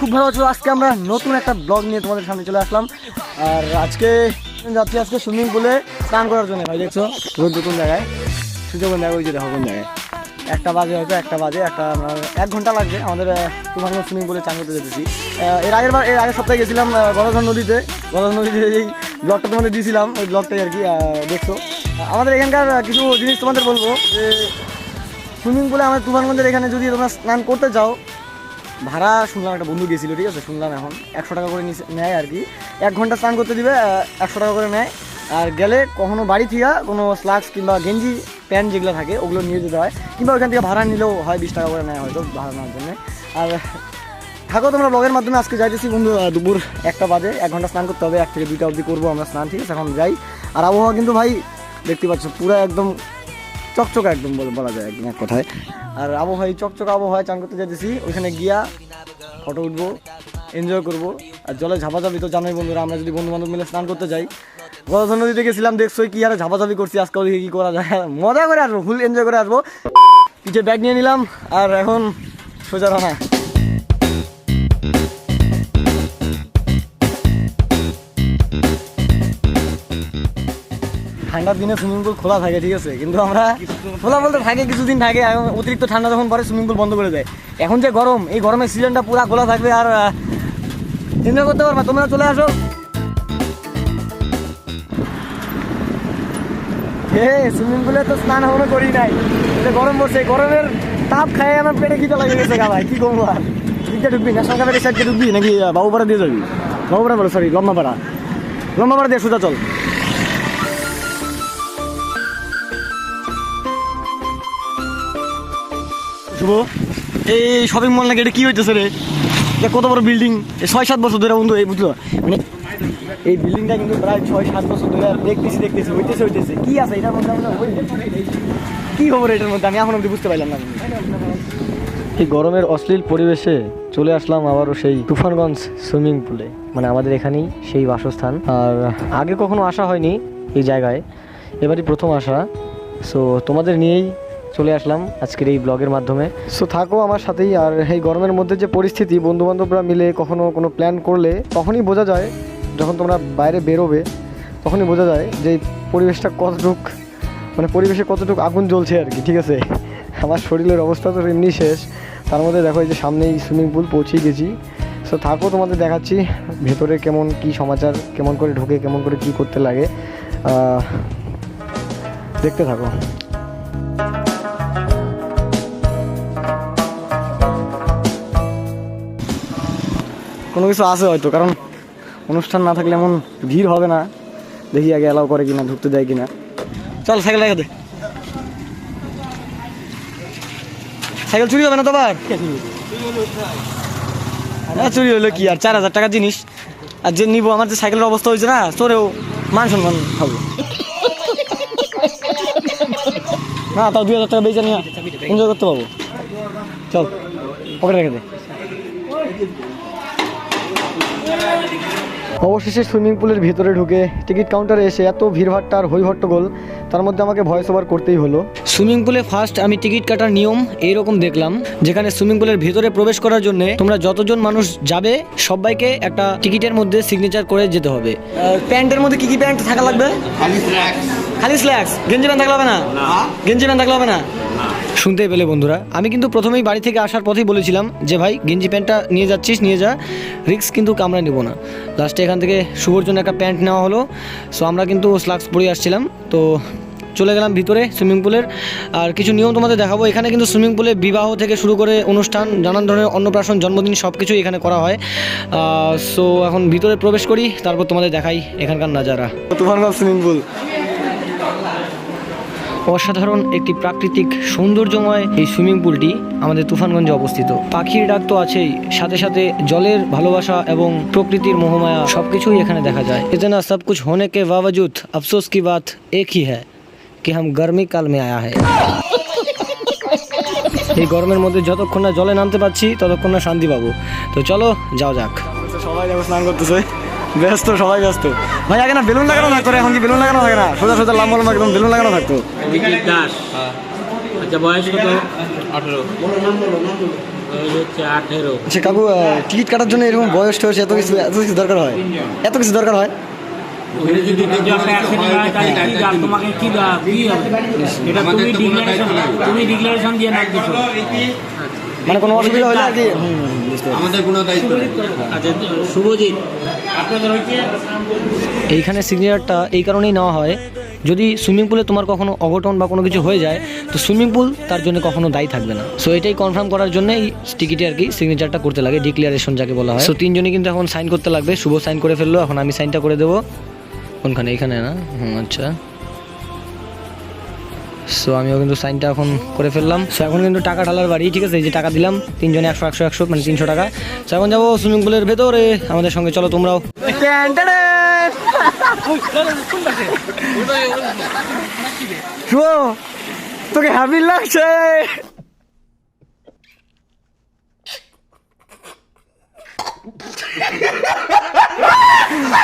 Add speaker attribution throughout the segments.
Speaker 1: খুব ভালো আছো। আজকে আমরা নতুন একটা ব্লগ নিয়ে তোমাদের সামনে চলে আসলাম। আর আজকে যাচ্ছি আজকে সুইমিং পুলে স্নান করার জন্য। ভাই, দেখছ? রোদ নতুন জায়গায়? সুযোগ জায়গায়? ওই যে দেখো কোন জায়গায়। একটা বাজে হয়তো, একটা বাজে, একটা এক ঘণ্টা লাগবে। আমাদের তোমার সুইমিং পুলে চান করতে যেতেছি। এর আগের বার, এর আগের সপ্তাহে গেছিলাম গদাধর নদীতে। গদাধর নদীতে এই ব্লগটা তোমাদের দিয়েছিলাম ওই ব্লগটাই আর কি দেখছ। আমাদের এখানকার কিছু জিনিস তোমাদের বলব যে সুইমিং পুলে আমাদের তুফানগঞ্জের এখানে যদি তোমরা স্নান করতে যাও ভাড়া শুনলাম একটা বন্ধু গেছিল, ঠিক আছে? শুনলাম এখন। একশো টাকা করে নেয় আর কি। এক ঘণ্টা স্নান করতে দিবে, একশো টাকা করে নেয়। আর গেলে কখনো বাড়ি থেকে কোনো স্লাক্স কিংবা গেঞ্জি, প্যান্ট যেগুলো থাকে, ওগুলো নিয়ে যেতে হয়। কিংবা ওইখান থেকে ভাড়া নিলেও হয়, বিশ টাকা করে নেয় হয়তো ভাড়া নেওয়ার জন্য। আর থাকো, তোমরা ব্লগের মাধ্যমে। আজকে যাইতেছি বন্ধু দুপুর একটা বাজে। এক ঘণ্টা স্নান করতে হবে, এক থেকে দুইটা অবধি করব আমরা স্নান, ঠিক আছে? এখন যাই। আর আবহাওয়া কিন্তু ভাই, দেখতে পাচ্ছ, পুরো একদম চকচকা একদম বলে যায় একদম এক কথায়। আর আবহাওয়া চকচকা আবহাওয়ায় চান করতে যেতেছি ওইখানে গিয়া ফটো উঠবো এনজয় করব। আর জলে ঝাপাঝাপি তো জানোই বন্ধুরা, আমরা যদি বন্ধু বান্ধব মিলে স্নান করতে যাই। গদাধর নদীতে গেছিলাম দেখছ কি আর ঝাপাঝাপি করছি আজকাল কী করা যায়? মজা করে আসব ফুল এনজয় করে আসব। পিঠে ব্যাগ নিয়ে নিলাম, আর এখন সোজা রানা ঠান্ডার দিনে সুইমিং পুল খোলা থাকে, ঠিক আছে? কিন্তু আমরা খোলা বলতে থাকে, কিছুদিন থাকে অতিরিক্ত ঠান্ডা যখন পরে সুইমিং পুল বন্ধ করে দেয়। এখন যে গরম, এই গরমের সিজনটা পুরো খোলা থাকবে, আর চিন্তা করতে পারবা, তোমরা চলে আসো। হে সুইমিং পুলে তো স্নান এখনও করি নাই। গরম পড়ছে গরমের তাপ খায় আমার পেটে খিদে লাগে গেছে গা ভাই? কি করব আর? দিকটা ঢুকবি ন্যাশনাল কাপের সাইডকে ঢুকবি নাকি বাবুপাড়া দিয়ে যাবি? বাবুপাড়া বলো সরি লম্বাপাড়া। লম্বাপাড়া দিয়ে সোজা চল। শুভ। এই শপিং মল নাকি এটা কি হইতেছে রে? এটা কত বড় বিল্ডিং ছয় সাত বছর ধরে বন্ধু, এই বুঝলো? মানে এই বিল্ডিংটা কিন্তু প্রায় ছয় সাত বছর ধরে দেখতেছি দেখতেছি, হইতেছে হইতেছে। কি আছে এটার মধ্যে আমরা কি খবর এটার মধ্যে? আমি এখন অব্দি বুঝতে পারলাম না। এই গরমের অশ্লীল পরিবেশে চলে আসলাম আবারও সেই তুফানগঞ্জ সুইমিং পুলে। মানে আমাদের এখানেই সেই বাসস্থান। আর আগে কখনো আসা হয়নি এই জায়গায়। এবারই প্রথম আসা। সো তোমাদের নিয়েই চলে আসলাম আজকের এই ব্লগের মাধ্যমে। সো থাকো আমার সাথেই, আর এই গরমের মধ্যে যে পরিস্থিতি বন্ধু বান্ধবরা মিলে কখনো কোনো প্ল্যান করলে তখনই বোঝা যায়, যখন তোমরা বাইরে বেরোবে, তখনই বোঝা যায় যে পরিবেশটা কতটুক মানে পরিবেশে কতটুকু আগুন জ্বলছে আর কি, ঠিক আছে? আমার শরীরের অবস্থা তো এমনি শেষ। তার মধ্যে দেখো এই যে সামনেই সুইমিং পুল পৌঁছেই গেছি। সো থাকো তোমাদের দেখাচ্ছি, ভেতরে কেমন কি সমাচার, কেমন করে ঢোকে, কেমন করে কি করতে লাগে। দেখতে থাকো। কোনো কিছু আছে হয়তো কারণ অনুষ্ঠান না থাকলে এমন ভিড় হবে না। দেখি আগে অ্যালাউ করে কিনা ঢুকতে দেয় কিনা। চল সাইকেল রেখে দে। সাইকেল চুরি হবে না তো হ্যাঁ, চুরি হলো কি আর? চার হাজার টাকার জিনিস। আর যে নিবো আমার যে সাইকেলের অবস্থা হয়েছে না তোরেও মান সম্মান হবে। না তাও দুই হাজার টাকা বেচে নিয়ে এনজয় করতে পারব। চল পকেটে রেখে দে। অবশেষে সুইমিং পুলের ভিতরে ঢুকে টিকিট কাউন্টারে এসে এত ভিড়ভাট্টা আর হই হট্টগোল তার মধ্যে আমাকে ভয়েস ওভার করতেই হলো। সুইমিং পুলে ফার্স্ট আমি টিকিট কাটার নিয়ম এইরকম দেখলাম যেখানে সুইমিং পুলের ভিতরে প্রবেশ করার জন্য তোমরা যতজন মানুষ যাবে সবাইকে একটা টিকিটের মধ্যে সিগনেচার করে যেতে হবে। প্যান্টের মধ্যে কি কি প্যান্ট থাকা লাগবে? খালি স্ল্যাক্স গেঞ্জি প্যান্ট থাকলে হবে না। গেঞ্জি প্যান্ট থাকলে হবে না? শুনতে পেলে বন্ধুরা। আমি কিন্তু প্রথমেই বাড়ি থেকে আসার পথেই বলেছিলাম যে, ভাই, গেঞ্জি প্যান্টটা নিয়ে যাচ্ছিস, নিয়ে যা। রিক্স কিন্তু আমরা নেব না। লাস্টে এখান থেকে শুভর জন্য একটা প্যান্ট নেওয়া হলো। সো আমরা কিন্তু স্লাক্স পরে আসছিলাম। তো, চলে গেলাম ভিতরে সুইমিং পুলের। আর কিছু নিয়ম তোমাদের দেখাবো। এখানে কিন্তু সুইমিং পুলে বিবাহ থেকে শুরু করে অনুষ্ঠান, নানান ধরনের অন্নপ্রাশন, জন্মদিন সব কিছুই এখানে করা হয়। সো এখন ভিতরে প্রবেশ করি। তারপর তোমাদের দেখাই এখানকার নাজারা। Tufanganj swimming pool? অসাধারণ একটি প্রাকৃতিক সৌন্দর্যময় এই সুইমিং পুলটি আমাদের তুফানগঞ্জে অবস্থিত। পাখির ডাক তো আছেই, সাথে সাথে জলের ভালোবাসা এবং প্রকৃতির মোহমায়া সবকিছুই এখানে দেখা যায়। ইতনা সব কুছ হোনে কে বাবজুদ, আফসোস কি বাত এক হি হ্যায় কি হাম গরমি কাল মে আয়া হ্যায়। এই গরমের মধ্যে যতক্ষণ না জলে নামতে পারছি, ততক্ষণ না শান্তি পাবো। তো চলো যাও যাক। সবাই দেখো স্নান করতেছে। ব্যস্ত সবাই ব্যস্ত। ভাই আগে না বেলুন লাগানো থাকতো এখন কি বেলুন লাগানো থাকে না? সোজা সোজা লম্বা লম্বা একদম বেলুন লাগানো থাকতো।
Speaker 2: দাস আচ্ছা বয়স কত? আঠেরো। আঠেরো।
Speaker 1: আচ্ছা কাকু টিকিট কাটার জন্য এরকম বয়স টয়স এত কিছু এত কিছু দরকার হয়? এত কিছু দরকার হয়? মানে কোনো অসুবিধা হলে আর কি।
Speaker 3: আমাদের কোনো দায়িত্ব
Speaker 2: আচ্ছা শুভজিৎ।
Speaker 4: এইখানে সিগনেচারটা এই কারণেই নেওয়া হয়। যদি সুইমিং পুলে তোমার কখনো অঘটন বা কোনো কিছু হয়ে যায় তো সুইমিং পুল তার জন্য কখনো দায়ী থাকবে না। সো এটাই কনফার্ম করার জন্য এই টিকিটে আর কি সিগনেচারটা করতে লাগে ডিক্লিয়ারেশন যাকে বলা হয়। সো তিনজনই কিন্তু এখন সাইন করতে লাগবে। শুভ সাইন করে ফেলল এখন আমি সাইনটা করে দেবো। কোনখানে? এইখানে না? হুম আচ্ছা। সো আমিও কিন্তু সাইনটা এখন করে ফেললাম। সো এখন কিন্তু টাকা ঢালার বাড়ি, ঠিক আছে? এই যে টাকা দিলাম, তিনজনে একশো একশো একশো মানে তিনশো টাকা। সো এখন যাব সুইমিং পুলের ভেতরে। আমাদের সঙ্গে চলো তোমরাও।
Speaker 1: তোকে হ্যাপি লাগছে?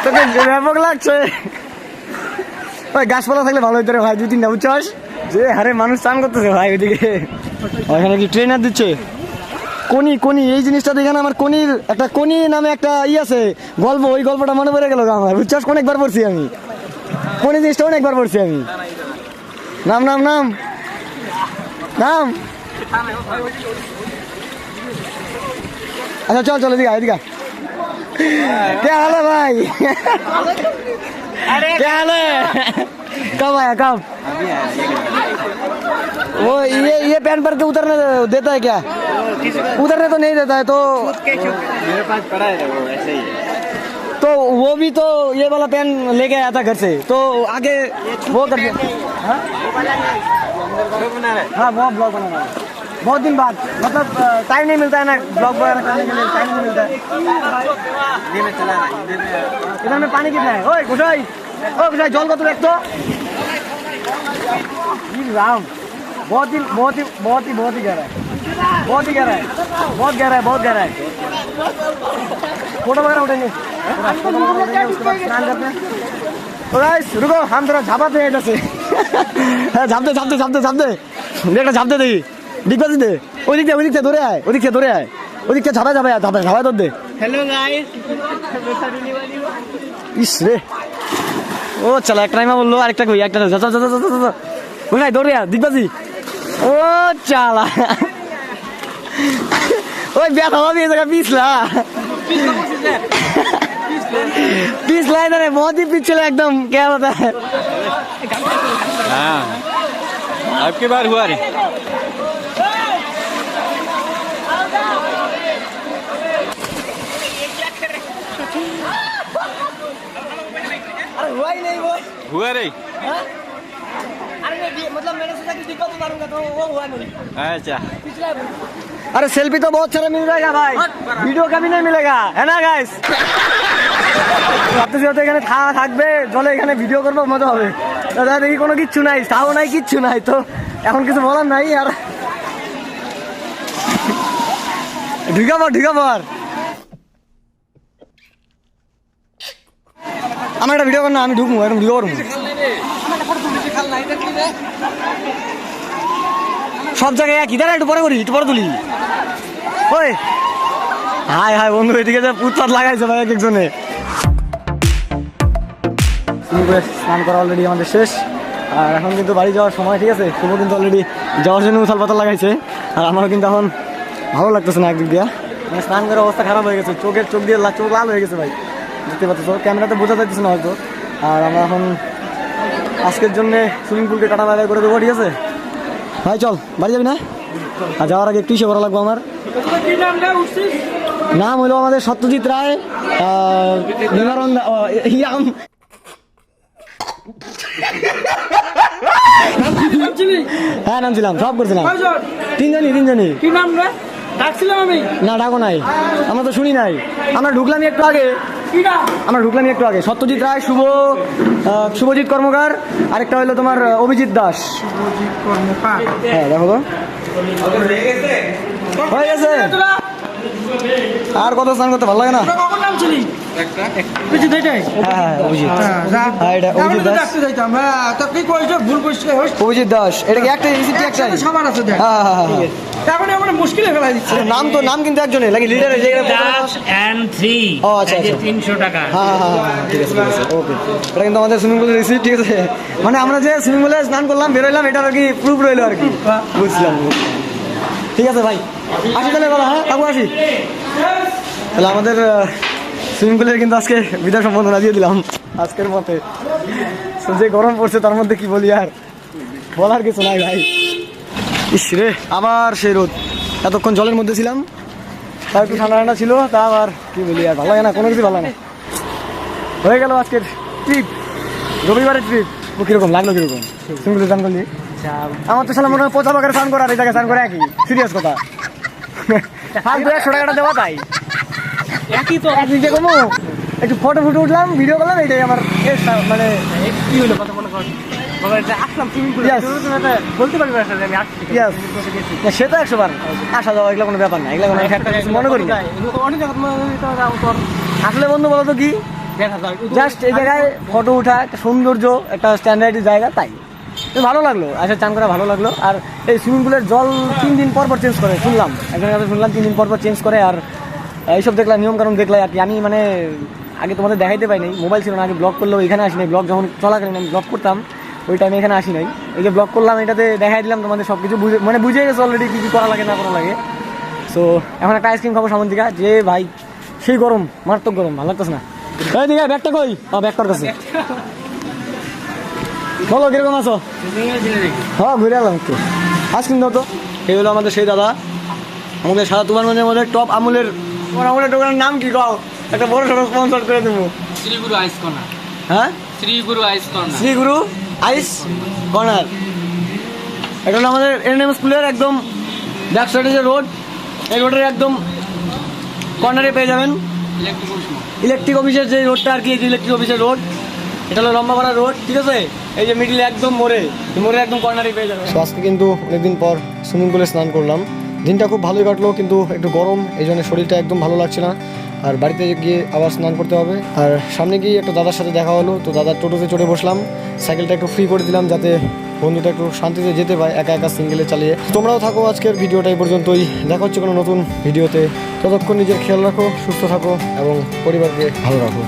Speaker 1: তোকে ব্যাপক লাগছে। ওই, গাছপালা থাকলে ভালো হইতো রে ভাই, দুই তিনটা, বুঝছস? যে, আরে মানুষ চান করতেছে ভাই ওইদিকে। ওখানে কি ট্রেনার দিচ্ছে? কোনি কোনি, এই জিনিসটা দেখে না আমার কোনির একটা কোনি নামে একটা ই আছে। গল্প, ওই গল্পটা মনে পড়ে গেল আমার। বুঝছাস? অনেকবার পড়ছি আমি। কোনি জিনিসটা অনেকবার পড়ছি আমি। নাম নাম নাম। নাম। আচ্ছা চল চল, এদিকে এদিকে কে হলো ভাই? কে হলো কব আয়া, কাম। वो ये ये पैन पर के उतरने देता है क्या? उतरने तो नहीं देता है तो
Speaker 3: मेरे पास पड़ा है वो ऐसे ही
Speaker 1: तो वो भी तो ये वाला पेन लेके आया था घर से तो आगे वो कर हाँ? हाँ। वो ब्लॉग बनाना है। बहुत दिन बाद मतलब टाइम नहीं मिलता है ना ब्लॉग वगैरह करने के लिए टाइम नहीं मिलता है।
Speaker 3: में चला ना
Speaker 1: इधर में पानी कितना है? ओए घुसाई ओ घुसाई जल को तो रख दो। ये राम। बहुत ही बहुत ही बहुत ही बहुत ही गहरा है बहुत ही गहरा है बहुत गहरा है बहुत गहरा है फोटो वगैरह उठेंगे फोटो वगैरह उठेंगे उसके बाद स्नान करते हैं तो गाइस रुको हम थोड़ा झापाते हैं इधर से হ্যাঁ ঝাপতে ঝাপতে ঝাপতে ঝাপতে একটা ঝাপতে দেখি ডিগবাজি দে ওই দিক দিয়ে ওই দিক থেকে ধরে আয় ওই দিক থেকে ধরে আয় ওই দিক থেকে ঝাপায় ঝাপায় ঝাপায় ঝাপায় তোর দে
Speaker 2: হ্যালো গাইস
Speaker 1: ইস রে ও চলো একটা টাইমা বললো আরেকটা কই একটা যা যা যা যা যা যা কোথায় দৌড়ে আর দিগবাজি ও চালা ওই ব্যথা হবে এই জায়গা পিছলা पिछला इधर है बहुत ही पिछला एकदम क्या होता है
Speaker 3: हाँ आपके बार हुआ रे
Speaker 1: अरे हुआ ही नहीं वो
Speaker 3: हुआ रे
Speaker 1: हाँ? अरे नहीं मतलब मैंने सोचा कि दीपक उतारूंगा तो वो हुआ नहीं
Speaker 3: अच्छा
Speaker 1: पिछला अरे सेल्फी तो बहुत सारा मिल जाएगा भाई वीडियो का भी नहीं मिलेगा है ना गाइस ভাবতেছি হয়তো এখানে থা থাকবে জলে এখানে ভিডিও করবো মজা হবে দাদা দেখি কোনো কিচ্ছু নাই তাও নাই কিচ্ছু নাই তো এখন কিছু বলার নাই আর ঢুকা পর ঢুকা পর আমার একটা ভিডিও কর না আমি ঢুকবো এখন ভিডিও করবো সব জায়গায় একই। একটু পরে করি, একটু পরে তুলি। ওই। হাই হাই, বন্ধু, এদিকে যে, উৎপাত লাগাইছে ভাই এক একজনে। স্নান করা অলরেডি আমাদের শেষ। আর এখন কিন্তু বাড়ি যাওয়ার সময়, ঠিক আছে? শুভ কিন্তু অলরেডি যাওয়ার জন্য উথাল পাতাল লাগাইছে। আর আমারও কিন্তু এখন ভালো লাগতেছে না একদিক দিয়া। মানে স্নান করার অবস্থা খারাপ হয়ে গেছে। চোখের চোখ দিয়ে চোখ লাল হয়ে গেছে ভাই। দেখতে পাচ্ছ ক্যামেরাতে বোঝা যাচ্ছে না হয়তো। আর আমরা এখন আজকের জন্য সুইমিং পুলকে কাটা বাই করে দেবো ঠিক আছে? ভাই চল বাড়ি যাবি না? আর যাওয়ার আগে একটু ইসে করা লাগবো আমার। নাম হলো আমাদের সত্যজিৎ রায় নিবারণ ইয়াম। হ্যাঁ নাম ছিলাম সব করছিলাম। তিনজনই তিনজনই।
Speaker 2: কি নাম রে? ডাকছিলাম আমি।
Speaker 1: না ডাকো নাই। আমরা তো শুনি নাই। আমরা ঢুকলামই একটু আগে। আমরা ঢুকলামই একটু আগে। সত্যজিৎ রায় শুভ শুভজিৎ কর্মকার আরেকটা হলো তোমার অভিজিৎ দাস। হ্যাঁ দেখো তো। হয়ে গেছে। আর কত স্নান করতে ভালো লাগে না?
Speaker 5: অভিজিৎ
Speaker 1: দাস।
Speaker 5: হ্যাঁ,
Speaker 1: এটা কি একটা রিসিপ্ট একটাই
Speaker 5: সবার আছে দেখ।
Speaker 1: হ্যাঁ হ্যাঁ হ্যাঁ
Speaker 5: এখন আমরা মুশকিলে ফেলাই দিচ্ছে।
Speaker 1: নাম তো নাম কিন্তু একজনের যে
Speaker 2: দাস
Speaker 1: ও, আচ্ছা, আচ্ছা।
Speaker 2: টাকা।
Speaker 1: হ্যাঁ হ্যাঁ হ্যাঁ হ্যাঁ, ঠিক আছে ওকে। এটা কিন্তু আমাদের সুইমিং পুলের রিসিপ্ট ঠিক আছে। মানে আমরা যে সুইমিং পুলে স্নান করলাম বেরোলাম এটা আর কি প্রুফ রইল আর কি। বুঝলাম। ঠিক আছে ভাই। আসি তাহলে বলো হ্যাঁ? কাকু আসি। তাহলে আমাদের সুইমিং পুলের কিন্তু আজকে বিদায় সম্বন্ধনা দিয়ে দিলাম, আজকের মতে। যে গরম পড়ছে তার মধ্যে কি বলি আর? বলার কিছু নাই ভাই। ইস রে, আবার সেই রোদ। এতক্ষণ জলের মধ্যে ছিলাম তার একটু ঠান্ডা ঠান্ডা ছিল, তা আবার কি বলি আর, ভালো না, কোনো কিছু ভালো না। হয়ে গেল আজকের ট্রিপ রবিবারের ট্রিপ ও কীরকম, লাগল কীরকম? সিঙ্গুলে স্নান করলি? আমার তো সালা মনে হয় পচা বাগারে স্নান করা আর এই জায়গায় স্নান করে একই। সিরিয়াস কথা। ফালতু একশো টাকাটা দেওয়া তাই একই তো। একদিন যে কমো। একটু ফটো ফুটো উঠলাম ভিডিও করলাম এটাই আমার মানে কি হলো কথা মনে কর। সে তো একশো বার। আসা যাওয়া এগুলো কোনো ব্যাপার না এগুলো মনে করি আসলে বন্ধু বলো তো কি জাস্ট এই জায়গায় ফটো ওঠা একটা সৌন্দর্য একটা স্ট্যান্ডার্ড জায়গা তাই। তো ভালো লাগল আচ্ছা চান করা ভালো লাগল। আর এই সুইমিং পুলের জল তিন দিন পর পর চেঞ্জ করে শুনলাম। একজনের কাছে শুনলাম তিন দিন পর পর চেঞ্জ করে আর এইসব দেখলাম নিয়ম কারণ দেখলাম আর কি আমি মানে আগে তোমাদের দেখাইতে পাইনি মোবাইল ছিল না, আগে ব্লগ করলেও এখানে আসি নাই ব্লগ যখন চলাকালীন আমি ব্লগ করতাম, ওই টাইমে এখানে আসি নাই। এই যে ব্লগ করলাম, এটাতে দেখাই দিলাম তোমাদের সব কিছু বুঝে মানে বুঝে গেছে অলরেডি কী কী করা লাগে, না করা লাগে। সো এখন একটা আইসক্রিম খাব সামন সামন্তিকা যে ভাই, সেই গরম, মারাত্মক গরম, ভালো লাগতেছে না। এই দিকে, ব্যাগটা কই? ও ব্যাগটার কাছে। বলো, কীরকম আছো? হ্যাঁ ঘুরে এলাম একটু। আইসক্রিম দাও তো। এই হলো আমাদের সেই দাদা। আমাদের সাদা তুমানগঞ্জের মধ্যে টপ আমুলের দোকানের নাম কি কও? একটা বড় সড়ো স্পন্সর করে দেবো।
Speaker 6: Shriguru ice corner.
Speaker 1: হ্যাঁ?
Speaker 6: Shriguru ice corner.
Speaker 1: শ্রী গুরু আইস কর্নার। এটা হলো আমাদের এনএম স্কুলের একদম ব্যাক সাইডে যে রোড এই রোডের একদম কর্নারে পেয়ে যাবেন। ইলেকট্রিক অফিসের যে রোডটা আর কি ইলেকট্রিক অফিসের রোড এটা হলো লম্বাপাড়া রোড ঠিক আছে? এই যে মিডিলে একদম মোড়ে মোড়ে একদম কর্নারে পেয়ে যাবেন। আজকে কিন্তু অনেকদিন পর সুইমিং পুলে স্নান করলাম। দিনটা খুব ভালোই কাটলো, কিন্তু একটু গরম, এই জন্য শরীরটা একদম ভালো লাগছে না। আর বাড়িতে গিয়ে আবার স্নান করতে হবে। আর সামনে গিয়ে একটা দাদার সাথে দেখা হলো, তো দাদার টোটোতে চড়ে বসলাম। সাইকেলটা একটু ফ্রি করে দিলাম যাতে বন্ধুটা একটু শান্তিতে যেতে পায়, একা একা সিঙ্গেলে চালিয়ে। তোমরাও থাকো আজকের ভিডিওটা এই পর্যন্তই। দেখা হচ্ছে কোনো নতুন ভিডিওতে। ততক্ষণ নিজের খেয়াল রাখো, সুস্থ থাকো এবং পরিবারকে ভালো রাখো।